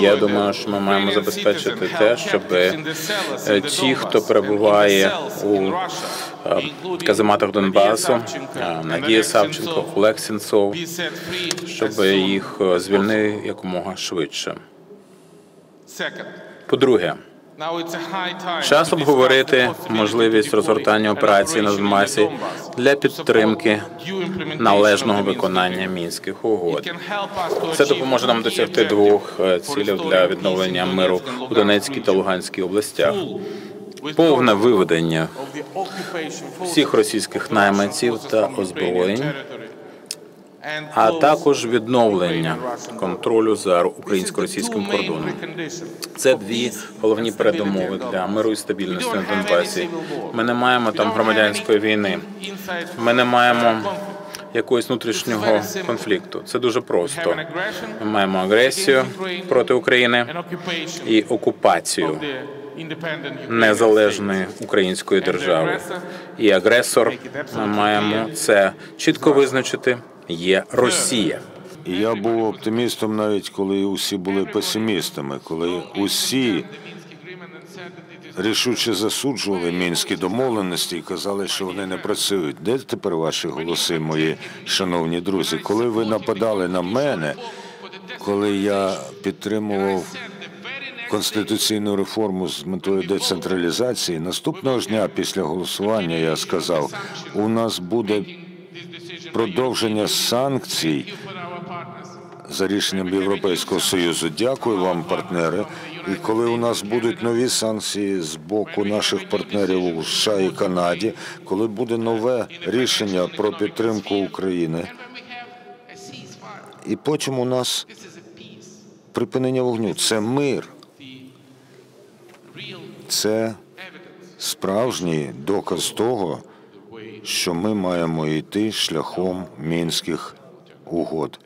Я думаю, що ми маємо забезпечити те, щоб е, ті, хто перебуває у е, казематах Донбасу, е, Надія Савченко, Олег Сінцов, щоб їх звільнили якомога швидше. По-друге, час обговорити можливість розгортання операції на Донбасі для підтримки належного виконання мінських угод. Це допоможе нам досягти двох е, цілей для відновлення миру у Донецькій та Луганській областях. Повне виведення всіх російських найманців та озброєнь, а також відновлення контролю за українсько-російським кордоном. Це дві головні передумови для миру і стабільності на Донбасі. Ми не маємо там громадянської війни. Ми не маємо якогось внутрішнього конфлікту. Це дуже просто. Ми маємо агресію проти України і окупацію незалежної української держави. І агресор ми маємо це чітко визначити. Є Росія. І я був оптимістом навіть коли усі були песимістами, коли усі рішуче засуджували мінські домовленості і казали, що вони не працюють. Де тепер ваші голоси, мої шановні друзі? Коли ви нападали на мене, коли я підтримував конституційну реформу з метою децентралізації, наступного ж дня після голосування я сказав, у нас буде продовження санкцій за рішенням Європейського союзу. Дякую вам, партнери. І коли у нас будуть нові санкції з боку наших партнерів у США і Канаді, коли буде нове рішення про підтримку України, і потім у нас припинення вогню. Це мир. Це справжній доказ того, що ми маємо йти шляхом мінських угод.